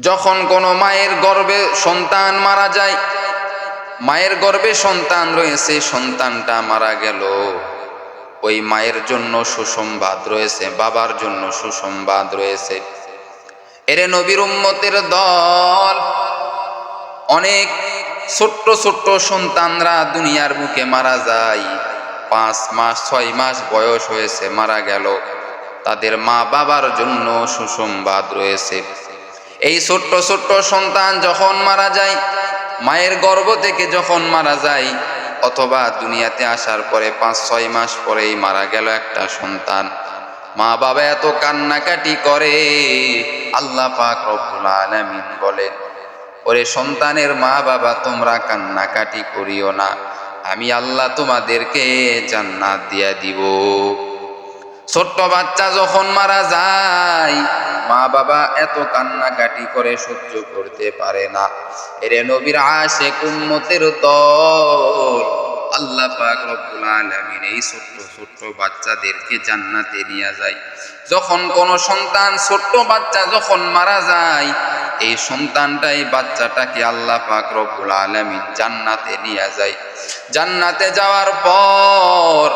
যখন কোনো মায়ের গর্ভে সন্তান মারা যায়, মায়ের গর্ভে সন্তান রয়েছে, সন্তানটা মারা গেল। ওই মায়ের জন্য সুসংবাদ রয়েছে, বাবার জন্য সুসংবাদ রয়েছে। এরে নবীর উম্মতের দল, অনেক ছোট্ট ছোট্ট সন্তানরা দুনিয়ার বুকে মারা যায়। পাঁচ মাস, ছয় মাস বয়স হয়েছে, মারা গেল। তাদের মা বাবার জন্য সুসংবাদ রয়েছে। এই ছোট্ট ছোট্ট সন্তান যখন মারা যায়, মায়ের গর্ভ থেকে যখন মারা যায়, অথবা দুনিয়াতে আসার পরে পাঁচ, ছয় মাস পরেই মারা গেল একটা সন্তান। মা বাবা এত কান্নাকাটি করে, আল্লাহ পাক রব্বুল আলামিন বলেন, ওরে সন্তানের মা বাবা, তোমরা কান্নাকাটি করিও না। আমি আল্লাহ তোমাদেরকে জান্নাত দিয়া দিব। ছোট্ট বাচ্চা যখন মারা যায় মা বাবা এত কান্নাকাটি করে সহ্য করতে পারে না। এরে নবীর আশে কুম্মতের দল। আল্লাহ পাক রব্বুল আলামিন এই ছোট্ট ছোট্ট বাচ্চাদেরকে জান্নাতে নিয়ে যায়। যখন কোনো সন্তান ছোট্ট বাচ্চা যখন মারা যায়, এই সন্তানটাই বাচ্চাটাকে আল্লাহ পাক রব্বুল আলামিন জান্নাতে নিয়ে যায়। জান্নাতে যাওয়ার পর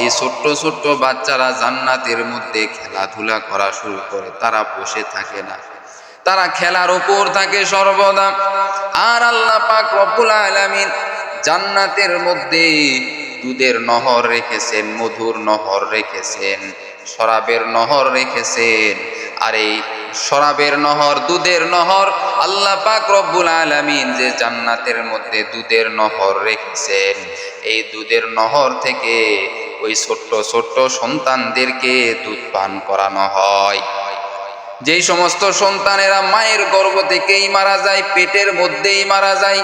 এই ছোট্ট ছোট্ট বাচ্চারা জান্নাতের মধ্যে খেলাধুলা করা শুরু করে। তারা বসে থাকে না। তারা খেলার উপর থাকে সর্বদা। আর আল্লাহ পাক রব্বুল আলামিন জান্নাতের মধ্যে দুধের নহর রেখেছেন, মধুর নহর রেখেছেন, শরাবের নহর রেখেছেন। আর এই শরাবের নহর, দুধের নহর, আল্লাহ পাক রব্বুল আলামিন যে জান্নাতের মধ্যে দুধের নহর রেখেছেন। এই দুধের নহর থেকে ওই ছোট্ট ছোট্ট সন্তানদেরকে দুধ পান করানো হয়। যেই সমস্ত সন্তানেরা মায়ের গর্ভ থেকেই মারা যায়, পেটের মধ্যেই মারা যায়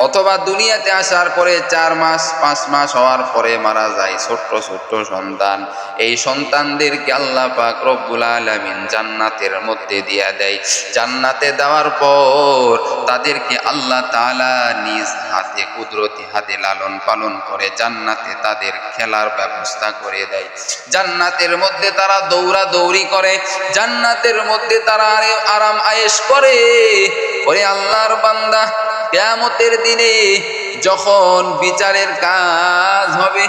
অথবা দুনিয়াতে আসার পরে চার মাস, পাঁচ মাস হওয়ার পরে মারা যায় ছোট্ট ছোট্ট সন্তান। এই সন্তানদেরকে আল্লাহ পাক রব্বুল আলামিন জান্নাতের মধ্যে দিয়া দেয়। জান্নাতে দেওয়ার পর তাদেরকে আল্লাহ তালা নিজ হাতে, কুদরতি হাতে লালন পালন করে জান্নাতে তাদের খেলার ব্যবস্থা করে দেয়। জান্নাতের মধ্যে তারা দৌড়া দৌড়ি করে, জান্নাতের মধ্যে তারা আরে- আরাম আয়েশ করে। ওরে আল্লাহর বান্দা কেয়ামতের দিনে যখন বিচারের কাজ হবে,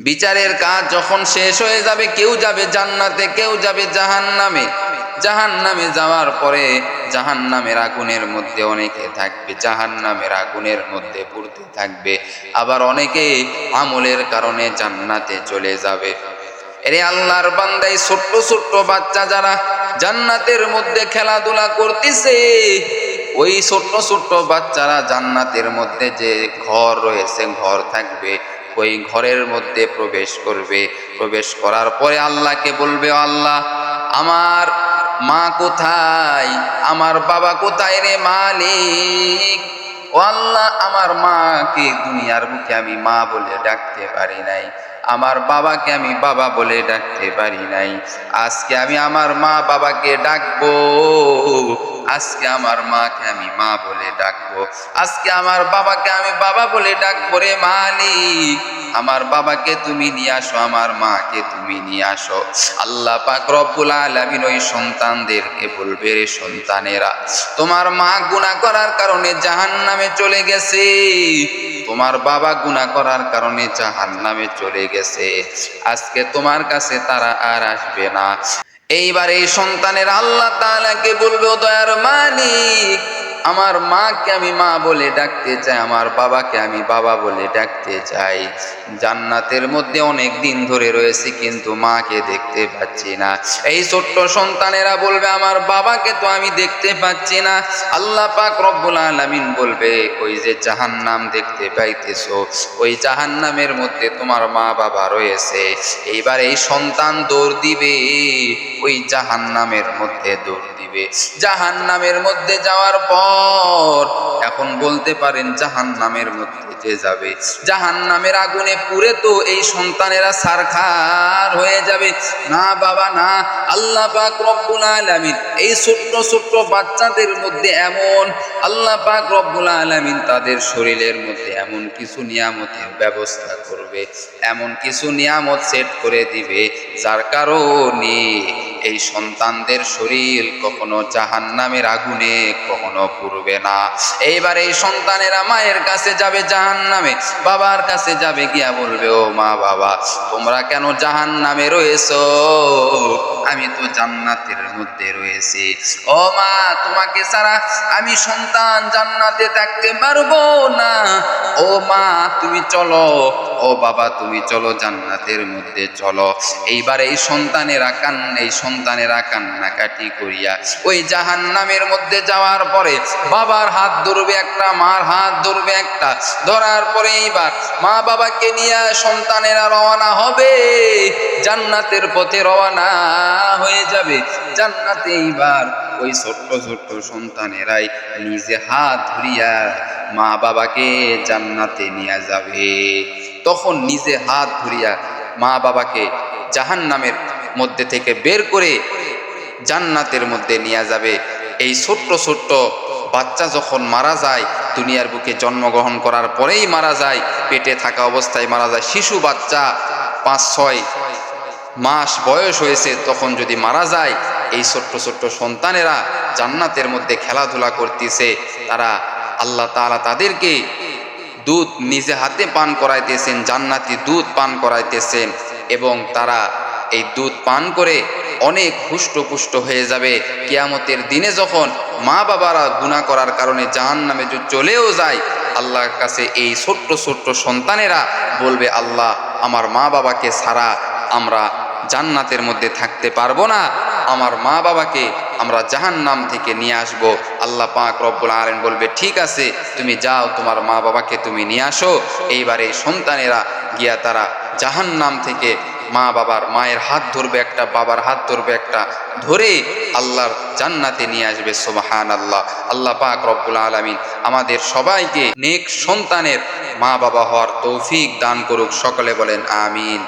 বিচারের কাজ যখন শেষ হয়ে যাবে, কেউ যাবে জান্নাতে, কেউ যাবে জাহান নামে জাহান নামে যাওয়ার পরে জাহান নামের আগুনের মধ্যে অনেকে থাকবে জাহান নামের আগুনের মধ্যে পড়তে থাকবে। আবার অনেকে আমলের কারণে জান্নাতে চলে যাবে। এরে আল্লাহর বান্দাই ছোট্ট ছোট্ট বাচ্চা যারা জান্নাতের মধ্যে খেলাধুলা করতেছে ওই ছোট্ট ছোট্ট বাচ্চারা জান্নাতের মধ্যে যে ঘর রয়েছে, ঘর থাকবে, ওই ঘরের মধ্যে প্রবেশ করবে। প্রবেশ করার পরে আল্লাহকে বলবে, আল্লাহ, আমার মা কোথায়? আমার বাবা কোথায় রে মালিক? ও আল্লাহ আমার মাকে দুনিয়ার বুকে আমি মা বলে ডাকতে পারি নাই। আমার বাবাকে আমি বাবা বলে ডাকতে পারি নাই। আজকে আমি আমার মা বাবাকে ডাকবো। আজকে আমার মাকে আমি মা বলে ডাকবো। আজকে আমার বাবাকে আমি বাবা বলে ডাকবো রে মালিক। আমার বাবাকে তুমি নিয়ে আসো, আমার মাকে তুমি নিয়ে আসো। আল্লাহ পাক রব্বুল আলামিন ওই সন্তানদেরকে বলবে, রে সন্তানেরা, তোমার মা গুনাহ করার কারণে জাহান্নামে চলে গেছে। তোমার বাবা গুনাহ করার কারণে জাহান্নামে চলে গেছে। আজকে তোমার কাছে তারা আর আসবে না। এইবার এই সন্তানের আল্লাহ তাআলাকে বলবে, "ও দয়ার মালিক আমার মাকে আমি মা বলে ডাকতে চাই, আমার বাবাকে আমি বাবা বলে ডাকতে চাই। জান্নাতের মধ্যে অনেক দিন ধরে রয়েছে, কিন্তু মাকে দেখতে পাচ্ছি না। এই ছোট্ট সন্তানেরা বলবে, আমার বাবাকে তো আমি দেখতে পাচ্ছি না। আল্লাহ পাক রব্বুল আলামিন বলবে, ওই যে জাহান্নাম দেখতে পাইতেছো, ওই জাহান্নামের মধ্যে তোমার মা বাবা রয়েছে। এইবার এই সন্তান দৌড় দিবে, ওই জাহান্নামের মধ্যে দৌড় দিবে। জাহান্নামের মধ্যে যাওয়ার পর এখন বলতে পারেন জাহান্নামের মধ্যে যে যাবে। জাহান্নামের আগুনে পুড়ে তো এই সন্তানেরা সারখার হয়ে যাবে। না বাবা, না। আল্লাহ পাক রব্বুল আলামিন এই ছোট্ট ছোট্ট বাচ্চাদের মধ্যে এমন, আল্লাহ পাক রব্বুল আলামিন তাদের শরীরের মধ্যে এমন কিছু নিয়ামতের ব্যবস্থা করবে, এমন কিছু নিয়ামত সেট করে দিবে, যার কারণে এই সন্তানদের শরীর কখনো জাহান নামের আগুনে, কখনো পুরবে না। এইবার এই সন্তানেরা মায়ের কাছে যাবে জাহান নামে বাবার কাছে যাবে গিয়া বলবে, ও মা বাবা, তোমরা কেন জাহান নামে রয়েছো? আমি তো জান্নাতের মধ্যে রয়েছি। ও মা, তোমাকে ছাড়া আমি সন্তান জান্নাতে থাকতে পারব না। ও মা, তুমি চলো। ও বাবা, তুমি চলো, জান্নাতের মধ্যে চলো। এইবার এই সন্তানেরা কান এই সন্তানেরা কান্নাকাটি করিয়া ওই জাহান নামের মধ্যে যাওয়ার পরে বাবার হাত ধরবে একটা, মার হাত ধরবে একটা। ধরার পরে এইবার মা বাবাকে নিয়ে সন্তানেরা রওনা হবে। জান্নাতের পথে রওনা হয়ে যাবে। জান্নাতে এইবার ওই ছোট্ট ছোট্ট সন্তানেরাই নিজে হাত ধরিয়া মা বাবাকে জান্নাতে নিয়ে যাবে। তখন নিজে হাত ধরিয়া মা বাবাকে জাহান নামের মধ্যে থেকে বের করে জান্নাতের মধ্যে নিয়ে যাবে। এই ছোট্ট ছোট্ট বাচ্চা যখন মারা যায়, দুনিয়ার বুকে জন্মগ্রহণ করার পরেই মারা যায়, পেটে থাকা অবস্থায় মারা যায়, শিশু বাচ্চা পাঁচ, ছয় মাস বয়স হয়েছে, তখন যদি মারা যায়, এই ছোট্ট ছোট্ট সন্তানেরা জান্নাতের মধ্যে খেলাধুলা করতেছে, তারা আল্লাহ তাআলা তাদেরকে দুধ নিজে হাতে পান করাইতেছেন, জান্নাতি দুধ পান করাইতেছেন, এবং তারা এই দুধ পান করে অনেক হুষ্টপুষ্ট হয়ে যাবে। কিয়ামতের দিনে যখন মা বাবারা গুণা করার কারণে জাহান নামে চলেও যায়, আল্লাহর কাছে এই ছোট্ট ছোট্ট সন্তানেরা বলবে, আল্লাহ, আমার মা বাবাকে ছাড়া আমরা জান্নাতের মধ্যে থাকতে পারব না। আমার মা বাবাকে আমরা জাহান নাম থেকে নিয়ে আসব। আল্লাহ পাক রব্বুল আলেন বলবে, ঠিক আছে, তুমি যাও, তোমার মা বাবাকে তুমি নিয়ে আসো। এইবারে সন্তানেরা গিয়া তারা জাহান নাম থেকে মা বাবার মায়ের হাত ধরবে একটা, বাবার হাত ধরবে একটা, ধরে আল্লাহর জান্নাতে নিয়ে আসবে সোবাহান আল্লাহ আল্লাহ পাক রব্বুল আলমিন আমাদের সবাইকে নেক সন্তানের মা বাবা হওয়ার তৌফিক দান করুক, সকলে বলেন আমিন।